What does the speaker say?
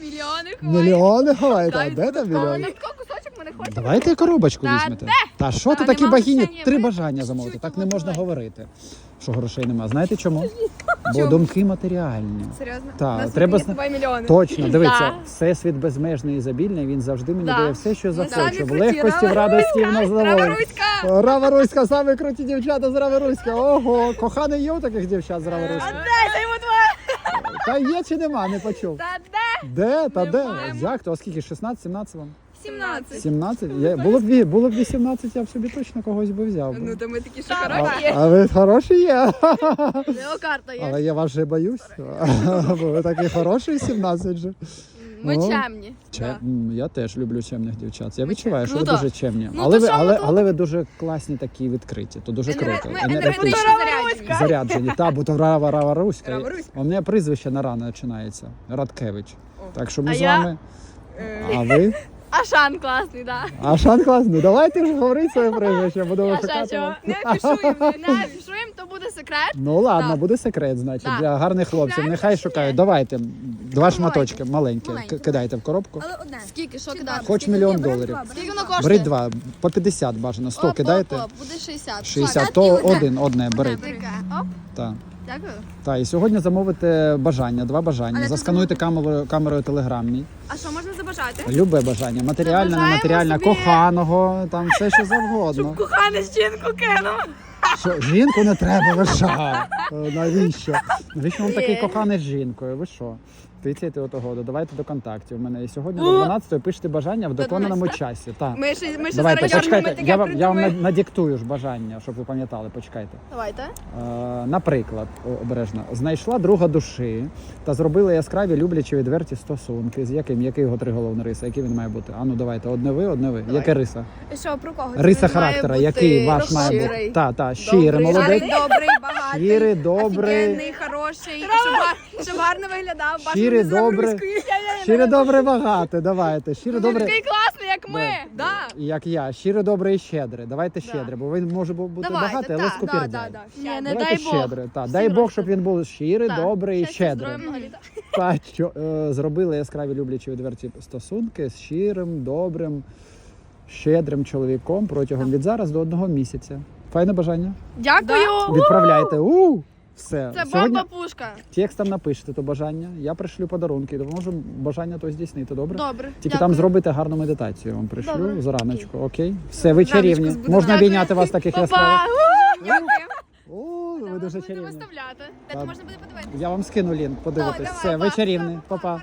Мільйони ховають. Мільйони ховаєте, а де там мільйони? Кусочок ми не хочемо. Давайте коробочку Та візьмете. де? Та що ти Та такі нема богині? Три ви бажання замовити. Так не можна говорити. Що грошей нема. Знаєте чому? Бо думки матеріальні. Серйозно? Так, У нас треба зна- мільйони. Точно, дивіться, Да. всесвіт безмежний і забільний, він завжди мені Да. дає все, що Ми захочу. самі В круті, легкості, в Рава радості, в задоволенні. Раворуська! Рава Руська, самі круті дівчата з Рава Руська. Ого, коханий є у таких дівчат з Рава Руська? Дайте йому два! Та є чи нема, не почув. Та де? Де? Та де? Немає. Як то? А скільки? 16, 17 вам? 17. 17? Я, було, б, ві- було б 18, я б собі точно когось би взяв. Ну, то ми такі А, хороші є. а ви хороші є. Леокарта є. Але я вас вже боюсь. Бо ви такий хороший 17 же. Ми О. чемні. Че, Да. я теж люблю чемних дівчат. Я Ми відчуваю, що ви Круто. дуже чемні. Ну, але, то ви, але, тут? але ви дуже класні такі відкриті. То дуже круто. Енергетично заряджені. Заряджені. Та, бо то рава рава руська. У мене прізвище на рано починається. Радкевич. Так що ми А з вами. Е, А ви? Ашан класний, так. А Шан клас, ну давайте ж говоріть своє прізвище, будемо ще чого? Не афішуємо, не афішуємо, то буде секрет. Ну ладно, Так. буде секрет, значить, Так. для гарних хлопців. Купляємо Нехай чи шукають. Давайте два шматочки маленькі. Маленькі. К- Кидайте в коробку. Але одне. Скільки, що кидати? Хоч мільйон доларів. Скільки воно коштує? Беріть два, по 50 бажано. 100 Оп, кидайте. Оп, оп, буде 60. 60, Так, то одне. один, одне. Таке. Оп, Так. дякую. Та, і сьогодні замовите бажання, два бажання. Але Заскануйте камерою, камерою телеграм мій. А що можна забажати? Любе бажання, матеріальне, Забажаємо нематеріальне, собі- коханого, там все що завгодно. Кохане жінку кинув. Що, жінку не треба, ви що? Е, Навіщо? Навіщо вам такий коханець коханий з жінкою? Ви що? Тицяйте отого, додавайте до контактів. У мене і сьогодні до 12 пишете бажання в До доконаному часі. Так. Ми ще, ми ще Давайте, зараз почекайте. Я вам, я вам придумаємо. на- ж бажання, щоб ви пам'ятали. Почекайте. Давайте. Е, наприклад, обережно, знайшла друга душі та зробила яскраві люблячі відверті стосунки. З яким? Який його триголовний риса? Який він має бути? А ну давайте, одне ви, одне ви. Давай. Яке риса? Що, про кого? Риса Він має характера, бути який ваш має бути? Та, та, щирий, молодець. гарний, Добрий, багатий. Щирий, добрий. Хороший. Щоб, гар- щоб гарно виглядав. не добрий. заврузькою. Щиро добре багато, давайте. Щиро Він добре. такий класний, як ми. Да. Да. Як я, щиро добре і щедре. Давайте Да. щедре, бо він може бу- бути Давайте, багатий, але да, скупір. да, да, да. Не Давайте дай Бог. щедре. Та, Всі дай Бог, щоб він був щирий, Так. добрий і Щастя, щедрий. здоров'я, много літа. Та, що, е, зробили яскраві люблячі відверті стосунки з щирим, добрим, щедрим чоловіком протягом від зараз до одного місяця. Файне бажання. Дякую. Відправляйте. У! Все. Це Сьогодні бомба пушка. текстом напишете то бажання. Я пришлю подарунки. Допоможу бажання то здійснити. Добре? Добре. Тільки дякую. там зробите гарну медитацію. Я вам пришлю Добре. зраночку. Окей? Все, ви чарівні. збудемо. Можна Дякую. обійняти вас таких Па-па. яскравих. Дякую. О, ви дуже Будемо чарівні. виставляти. Так. можна буде подивитися? Я вам скину лінк, подивитись. Давай, Все, ви давай, чарівні. Па-па.